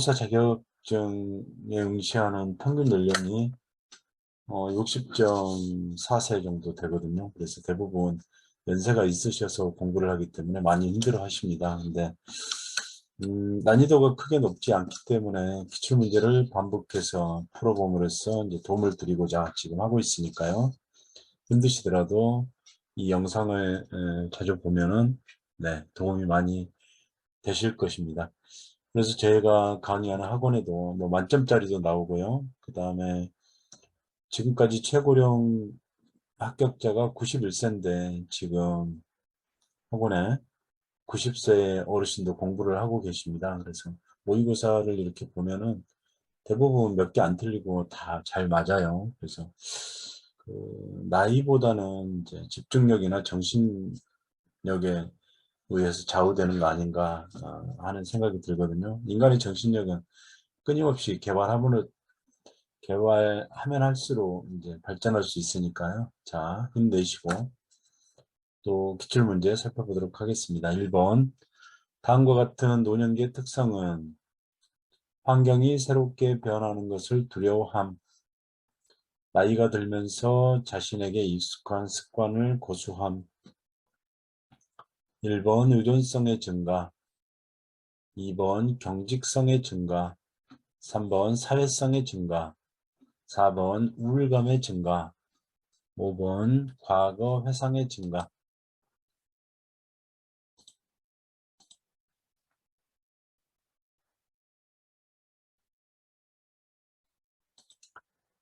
보호사 자격증에 응시하는 평균 연령이 어, 60.4세 정도 되거든요. 그래서 대부분 연세가 있으셔서 공부를 하기 때문에 많이 힘들어 하십니다. 근데 음, 난이도가 크게 높지 않기 때문에 기출문제를 반복해서 풀어봄으로써 이제 도움을 드리고자 지금 하고 있으니까요. 힘드시더라도 이 영상을 에, 자주 보면은 네, 도움이 많이 되실 것입니다. 그래서 저희가 강의하는 학원에도 뭐 만점짜리도 나오고요. 그 다음에 지금까지 최고령 합격자가 91세인데 지금 학원에 90세 어르신도 공부를 하고 계십니다. 그래서 모의고사를 이렇게 보면은 대부분 몇 개 안 틀리고 다 잘 맞아요. 그래서 그 나이보다는 이제 집중력이나 정신력에 의해서 좌우되는 거 아닌가 어, 하는 생각이 들거든요. 인간의 정신력은 끊임없이 개발하면 개발하면 할수록 이제 발전할 수 있으니까요. 자, 힘내시고 또 기출문제 살펴보도록 하겠습니다. 1번 다음과 같은 노년기의 특성은 환경이 새롭게 변하는 것을 두려워함 나이가 들면서 자신에게 익숙한 습관을 고수함 1번 의존성의 증가 2번 경직성의 증가 3번 사회성의 증가 4번 우울감의 증가 5번 과거 회상의 증가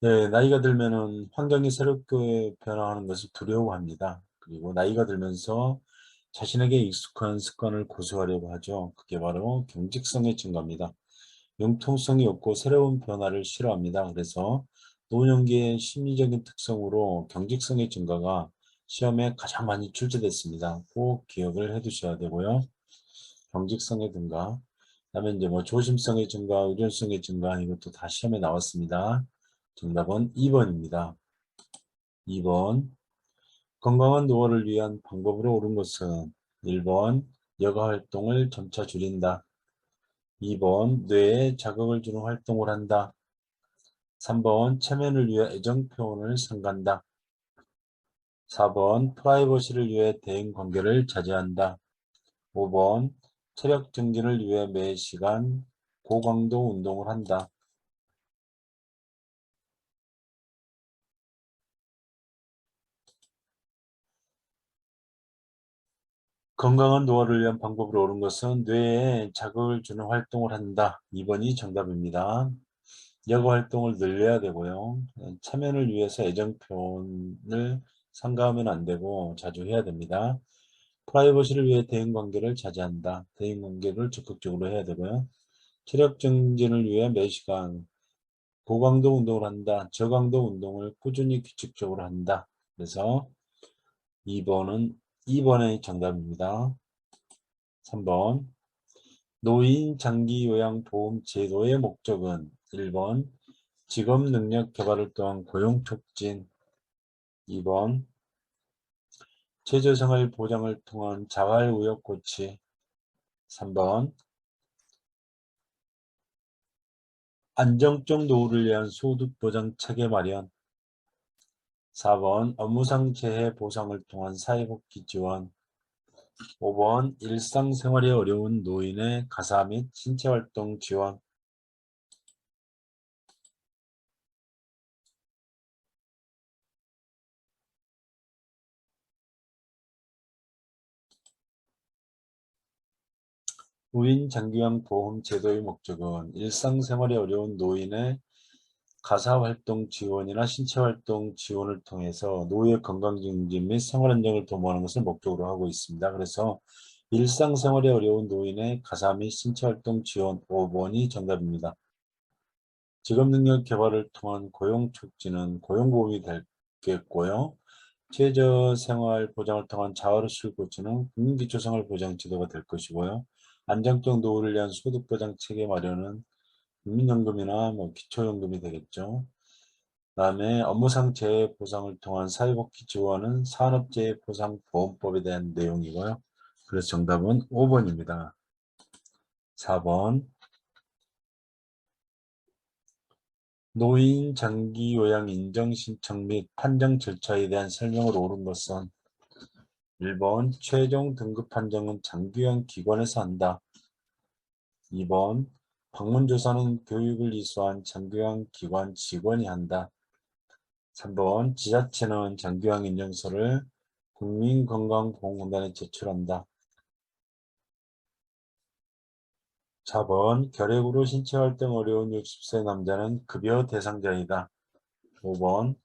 네, 나이가 들면은 환경이 새롭게 변화하는 것을 두려워합니다. 그리고 나이가 들면서 자신에게 익숙한 습관을 고수하려고 하죠. 그게 바로 경직성의 증가입니다. 융통성이 없고 새로운 변화를 싫어합니다. 그래서 노년기의 심리적인 특성으로 경직성의 증가가 시험에 가장 많이 출제됐습니다. 꼭 기억을 해 두셔야 되고요. 경직성의 증가, 그다음에 이제 뭐 조심성의 증가, 의존성의 증가 이것도 다 시험에 나왔습니다. 정답은 2번입니다. 2번 건강한 노화를 위한 방법으로 옳은 것은 1번 여가 활동을 점차 줄인다. 2번 뇌에 자극을 주는 활동을 한다. 3번 체면을 위해 애정 표현을 삼간다. 4번 프라이버시를 위해 대인 관계를 자제한다. 5번 체력 증진을 위해 매 시간 고강도 운동을 한다. 건강한 노화를 위한 방법으로 옳은 것은 뇌에 자극을 주는 활동을 한다. 2번이 정답입니다. 여가 활동을 늘려야 되고요. 체면을 위해서 애정 표현을 상가하면 안 되고 자주 해야 됩니다. 프라이버시를 위해 대인관계를 자제한다. 대인관계를 적극적으로 해야 되고요. 체력 증진을 위해 매시간 고강도 운동을 한다. 저강도 운동을 꾸준히 규칙적으로 한다. 그래서 2번은 2번의 정답입니다. 3번. 노인 장기 요양 보험 제도의 목적은 1번 직업 능력 개발을 통한 고용 촉진. 2번. 최저생활 보장을 통한 자활 우역 고치. 3번. 안정적 노후를 위한 소득 보장 체계 마련 4번 업무상 재해 보상을 통한 사회복지 지원. 5번 일상생활이 어려운 노인의 가사 및 신체활동 지원. 노인 장기요양 보험 제도의 목적은 일상생활이 어려운 노인의 가사활동 지원이나 신체활동 지원을 통해서 노후의 건강증진 및 생활안정을 도모하는 것을 목적으로 하고 있습니다. 그래서 일상생활이 어려운 노인의 가사 및 신체활동 지원 5번이 정답입니다. 직업능력 개발을 통한 고용 촉진은 고용보험이 되겠고요. 최저생활 보장을 통한 자활의실 고치는 국민기초생활보장 제도가 될 것이고요. 안정적 노후를 위한 소득보장 체계 마련은 국민연금이나 뭐 기초연금이 되겠죠. 그 다음에 업무상 재해 보상을 통한 사회복지 지원은 산업재해 보상 보험법에 대한 내용이고요. 그래서 정답은 5번입니다. 4번 노인 장기 요양 인정 신청 및 판정 절차에 대한 설명을 옳은 것은 1번 최종 등급 판정은 장기요양 기관에서 한다. 2번 방문조사는 교육을 이수한 장기요양 기관 직원이 한다. 3번 지자체는 장기요양 인증서를 국민건강보험공단에 제출한다. 4번 결핵으로 신체활동 어려운 60세 남자는 급여 대상자이다. 5번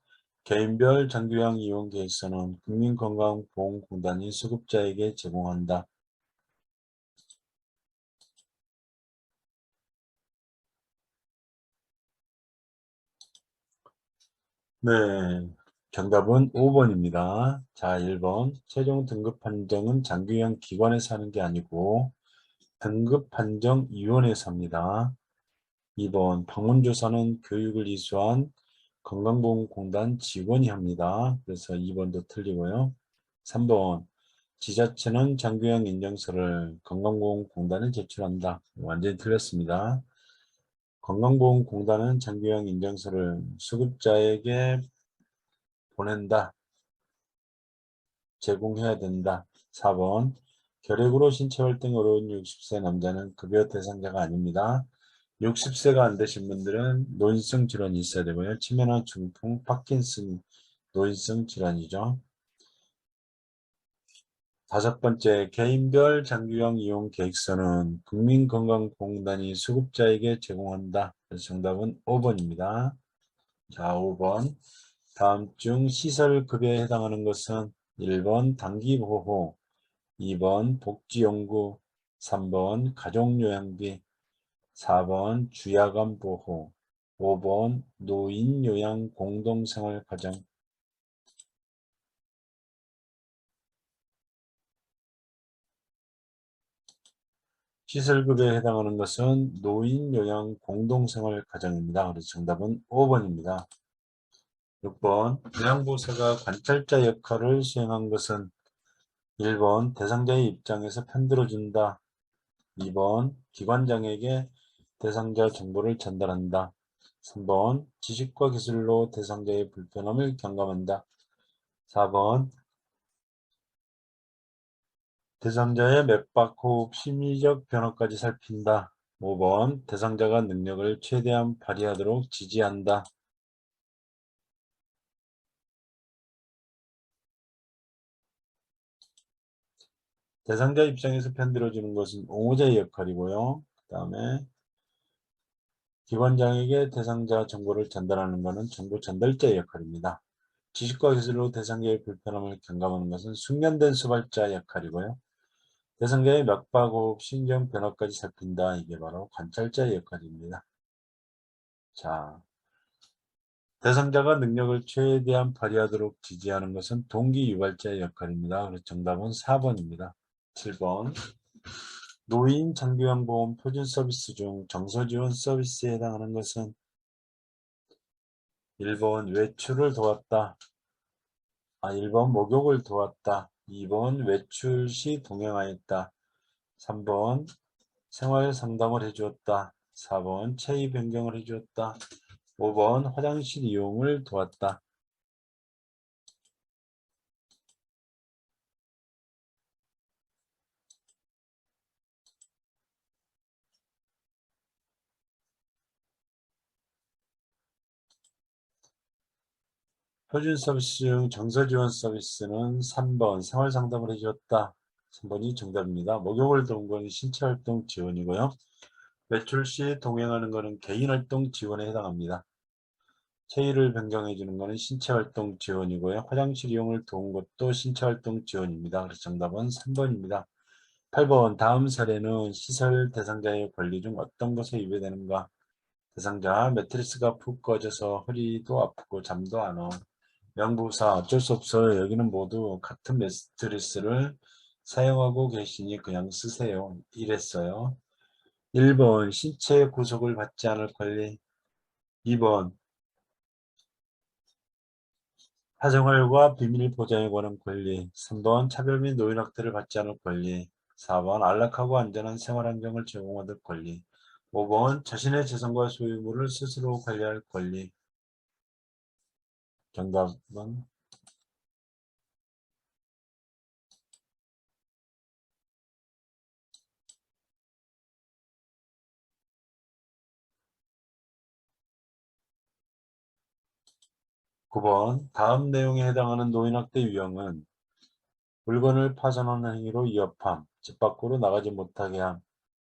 개인별 장기요양 이용 계획서는 국민건강보험공단이 수급자에게 제공한다. 네, 정답은 5번입니다. 자, 1번 최종 등급 판정은 장기요양 기관에서 하는 게 아니고 등급 판정 위원회에서 합니다. 2번 방문조사는 교육을 이수한 건강보험공단 직원이 합니다. 그래서 2번도 틀리고요. 3번 지자체는 장기요양 인증서를 건강보험공단에 제출한다. 완전히 틀렸습니다. 건강보험공단은 장기요양 인증서를 수급자에게 보낸다. 제공해야 된다. 4번 결핵으로 신체 활동 어려운 60세 남자는 급여 대상자가 아닙니다. 60세가 안 되신 분들은 노인성 질환이 있어야 되고요. 치매나 중풍, 파킨슨 노인성 질환이죠. 다섯 번째, 개인별 장기요양 이용 계획서는 국민건강보험공단이 수급자에게 제공한다. 정답은 5번입니다. 자, 5번. 다음 중 시설급여에 해당하는 것은 1번 단기보호, 2번 복지연구, 3번 가족요양비, 4번 주야간보호, 5번 노인요양 공동생활과정, 시설급여에 해당하는 것은 노인 요양 공동생활과정입니다. 그래서 정답은 5번입니다. 6번 요양보호사가 관찰자 역할을 수행한 것은 1번 대상자의 입장에서 편들어준다. 2번 기관장에게 대상자 정보를 전달한다. 3번 지식과 기술로 대상자의 불편함을 경감한다. 4번 대상자의 맥박, 호흡, 심리적 변화까지 살핀다. 5번 대상자가 능력을 최대한 발휘하도록 지지한다. 대상자 입장에서 편들어주는 것은 옹호자의 역할이고요. 그 다음에 기관장에게 대상자 정보를 전달하는 것은 정보 전달자의 역할입니다. 지식과 기술로 대상자의 불편함을 경감하는 것은 숙련된 수발자 역할이고요. 대상자의 맥박호흡, 신경 변화까지 살핀다. 이게 바로 관찰자의 역할입니다. 자, 대상자가 능력을 최대한 발휘하도록 지지하는 것은 동기 유발자의 역할입니다. 그래서 정답은 4번입니다. 7번 노인 장기요양보험 표준 서비스 중 정서지원 서비스에 해당하는 것은 1번 외출을 도왔다. 아, 1번 목욕을 도왔다. 2번 외출 시 동행하였다. 3번 생활 상담을 해주었다. 4번 체위 변경을 해주었다. 5번 화장실 이용을 도왔다. 표준 서비스 중 정서 지원 서비스는 3번 생활 상담을 해주었다. 3번이 정답입니다. 목욕을 도운 건 신체 활동 지원이고요. 외출 시 동행하는 것은 개인 활동 지원에 해당합니다. 체위를 변경해 주는 것은 신체 활동 지원이고요. 화장실 이용을 도운 것도 신체 활동 지원입니다. 그래서 정답은 3번입니다. 8번 다음 사례는 시설 대상자의 권리 중 어떤 것에 위배되는가? 대상자 매트리스가 푹 꺼져서 허리도 아프고 잠도 안 오. 명부사 어쩔 수 없어요. 여기는 모두 같은 매트리스를 사용하고 계시니 그냥 쓰세요. 이랬어요. 1번 신체 구속을 받지 않을 권리 2번 사생활과 비밀 보장에 관한 권리 3번 차별 및 노인학대를 받지 않을 권리 4번 안락하고 안전한 생활환경을 제공받을 권리 5번 자신의 재산과 소유물을 스스로 관리할 권리. 정답은? 9번. 다음 내용에 해당하는 노인학대 유형은 물건을 파손하는 행위로 위협함, 집 밖으로 나가지 못하게 함,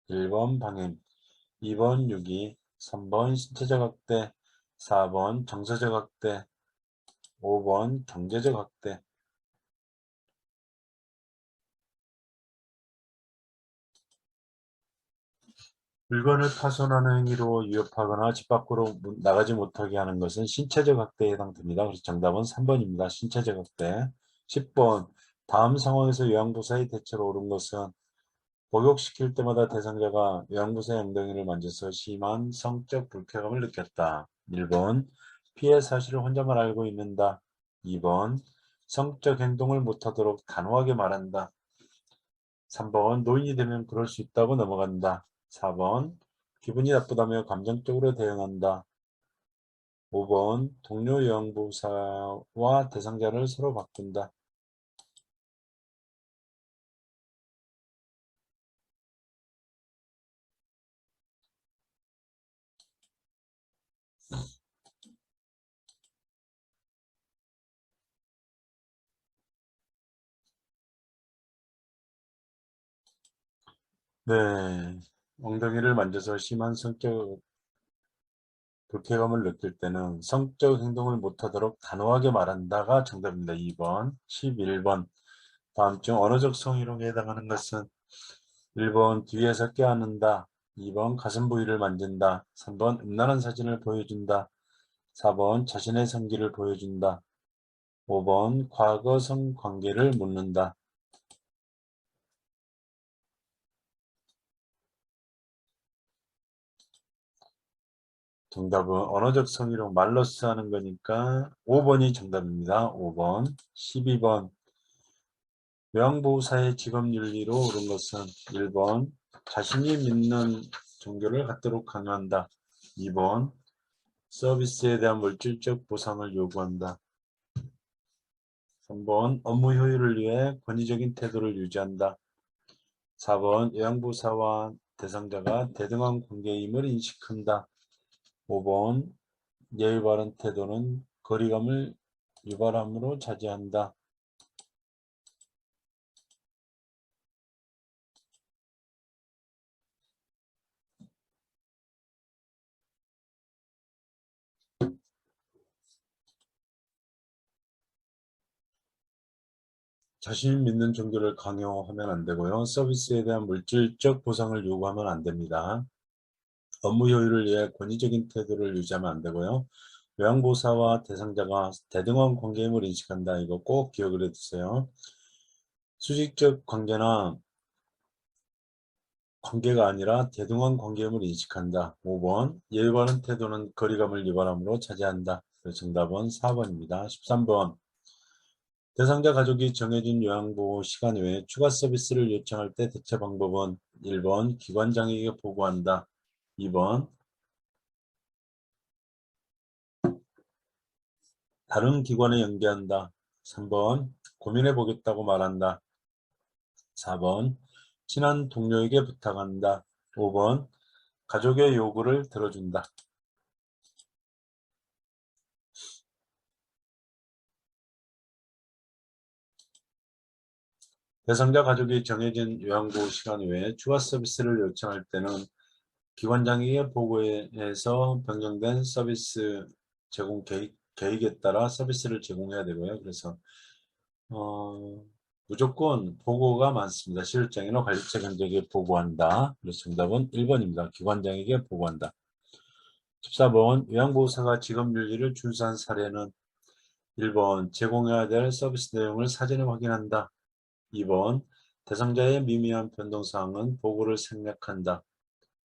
1번 방임, 2번 유기, 3번 신체적 학대, 4번 정서적 학대, 5번 경제적 학대. 물건을 파손하는 행위로 위협하거나 집 밖으로 문- 나가지 못하게 하는 것은 신체적 학대에 해당됩니다. 그래서 정답은 3번입니다. 신체적 학대. 10번 다음 상황에서 요양보사의 대체로 옳은 것은 목욕시킬 때마다 대상자가 요양보사의 엉덩이를 만져서 심한 성적 불쾌감을 느꼈다. 1번 피해 사실을 혼자만 알고 있는다. 2번 성적 행동을 못하도록 단호하게 말한다. 3번 노인이 되면 그럴 수 있다고 넘어간다. 4번 기분이 나쁘다며 감정적으로 대응한다. 5번 동료 요양보호사와 대상자를 서로 바꾼다. 네, 엉덩이를 만져서 심한 성적 불쾌감을 느낄 때는 성적 행동을 못하도록 단호하게 말한다가 정답입니다. 2번, 11번. 다음 중 언어적 성희롱에 해당하는 것은 1번 뒤에서 껴안는다. 2번 가슴 부위를 만진다. 3번 음란한 사진을 보여준다. 4번 자신의 성기를 보여준다. 5번 과거 성관계를 묻는다. 정답은 언어적 성희롱 말로써 하는 거니까 5번이 정답입니다. 5번. 12번. 요양보호사의 직업윤리로 옳은 것은 1번 자신이 믿는 종교를 갖도록 강요한다. 2번 서비스에 대한 물질적 보상을 요구한다. 3번 업무 효율을 위해 권위적인 태도를 유지한다. 4번 요양보호사와 대상자가 대등한 관계임을 인식한다. 5번 예의 바른 태도는 거리감을 유발함으로 자제한다. 자신이 믿는 종교를 강요하면 안 되고요. 서비스에 대한 물질적 보상을 요구하면 안 됩니다. 업무 효율을 위해 권위적인 태도를 유지하면 안 되고요. 요양보호사와 대상자가 대등한 관계임을 인식한다. 이거 꼭 기억을 해두세요. 수직적 관계나 관계가 아니라 대등한 관계임을 인식한다. 5번 예의 바른 태도는 거리감을 유발함으로 차지한다. 정답은 4번입니다. 13번 대상자 가족이 정해진 요양보호 시간 외에 추가 서비스를 요청할 때 대처 방법은 1번 기관장에게 보고한다. 2번 다른 기관에 연계한다. 3번 고민해 보겠다고 말한다. 4번 친한 동료에게 부탁한다. 5번 가족의 요구를 들어준다. 대상자 가족이 정해진 요양보호 시간 외에 추가 서비스를 요청할 때는 기관장에게 보고해서 변경된 서비스 제공 계획, 계획에 따라 서비스를 제공해야 되고요. 그래서 어, 무조건 보고가 많습니다. 실장이나 관리처 경쟁에게 보고한다. 그래서 정답은 1번입니다. 기관장에게 보고한다. 14번 요양보호사가 직업윤리를 준수한 사례는 1번 제공해야 될 서비스 내용을 사전에 확인한다. 2번 대상자의 미미한 변동사항은 보고를 생략한다.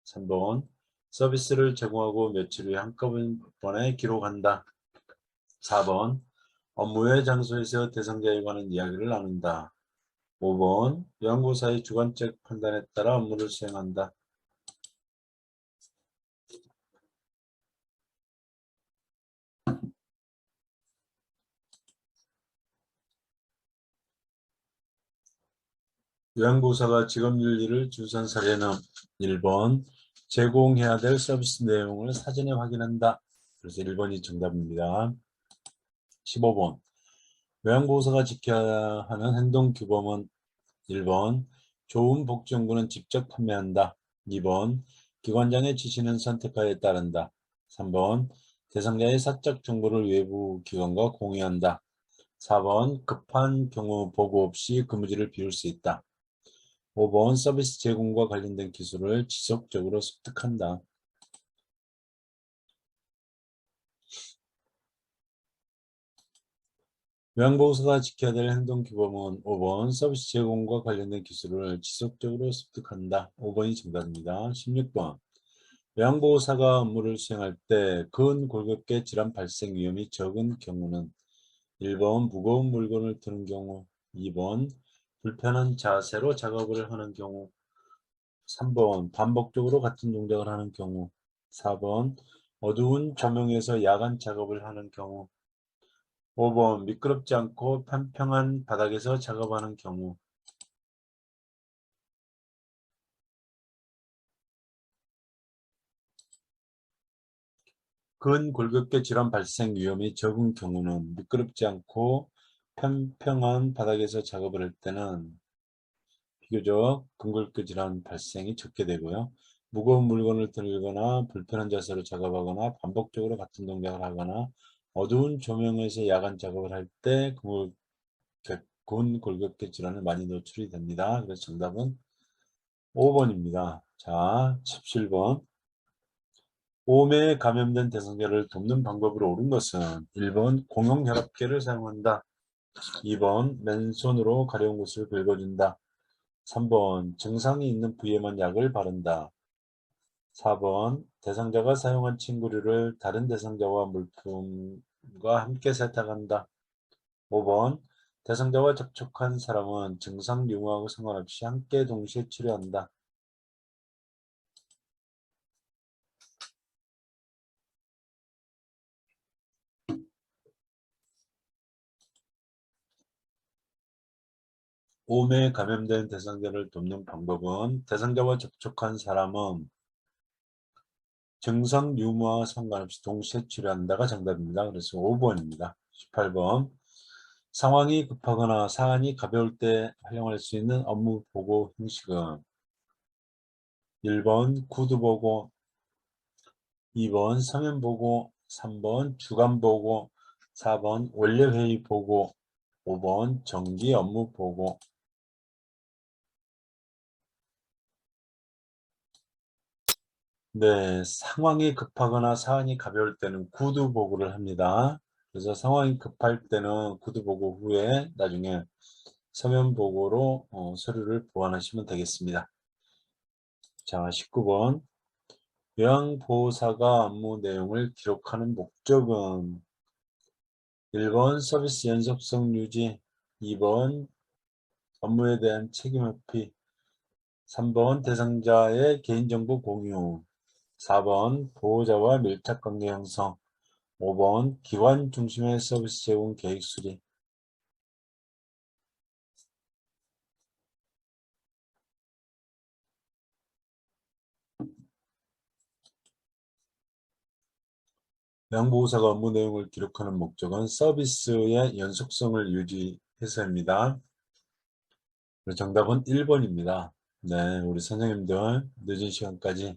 3번 서비스를 제공하고 며칠 후에 한꺼번에 기록한다. 4번 업무의 장소에서 대상자에 관한 이야기를 나눈다. 5번 요양보호사의 주관적 판단에 따라 업무를 수행한다. 요양보호사가 직업윤리를 준수한 사례는 1번 제공해야 될 서비스 내용을 사전에 확인한다. 그래서 1번이 정답입니다. 15번 요양보호사가 지켜야 하는 행동규범은 1번 좋은 복지연구는 직접 판매한다. 2번 기관장의 지시는 선택하에 따른다. 3번 대상자의 사적 정보를 외부 기관과 공유한다. 4번 급한 경우 보고 없이 근무지를 비울 수 있다. 5번 서비스 제공과 관련된 기술을 지속적으로 습득한다. 요양보호사가 지켜야 될 행동규범은 5번 서비스 제공과 관련된 기술을 지속적으로 습득한다. 5번이 정답입니다. 16번 요양보호사가 업무를 수행할 때 근골격계 질환 발생 위험이 적은 경우는 1번 무거운 물건을 드는 경우 2번 불편한 자세로 작업을 하는 경우 3번 반복적으로 같은 동작을 하는 경우 4번 어두운 조명에서 야간 작업을 하는 경우 5번 미끄럽지 않고 평평한 바닥에서 작업하는 경우 근골격계 질환 발생 위험이 적은 경우는 미끄럽지 않고 평평한 바닥에서 작업을 할 때는 비교적 근골격 질환 발생이 적게 되고요. 무거운 물건을 들거나 불편한 자세로 작업하거나 반복적으로 같은 동작을 하거나 어두운 조명에서 야간 작업을 할 때 근골격계 질환을 많이 노출이 됩니다. 그래서 정답은 5번입니다. 자, 17번. 오메에 감염된 대상자를 돕는 방법으로 옳은 것은 1번 공용혈압계를 사용한다. 2번 맨손으로 가려운 곳을 긁어준다. 3번 증상이 있는 부위에만 약을 바른다. 4번 대상자가 사용한 친구류를 다른 대상자와 물품과 함께 세탁한다. 5번 대상자와 접촉한 사람은 증상 유무하고 상관없이 함께 동시에 치료한다. 오메에 감염된 대상자를 돕는 방법은 대상자와 접촉한 사람은 증상 유무와 상관없이 동시에 치료한다가 정답입니다. 그래서 5번입니다. 18번 상황이 급하거나 사안이 가벼울 때 활용할 수 있는 업무 보고 형식은 1번 구두 보고 2번 서면 보고 3번 주간 보고 4번 원래 회의 보고 5번 정기 업무 보고 네, 상황이 급하거나 사안이 가벼울 때는 구두 보고를 합니다. 그래서 상황이 급할 때는 구두 보고 후에 나중에 서면 보고로 어, 서류를 보완하시면 되겠습니다. 자, 19번. 요양보호사가 업무 내용을 기록하는 목적은 1번 서비스 연속성 유지 2번 업무에 대한 책임 회피 3번 대상자의 개인정보 공유 4번 보호자와 밀착관계 형성 5번 기관 중심의 서비스 제공 계획 수립 양보호사가 업무 내용을 기록하는 목적은 서비스의 연속성을 유지해서입니다. 정답은 1번입니다. 네, 우리 선생님들 늦은 시간까지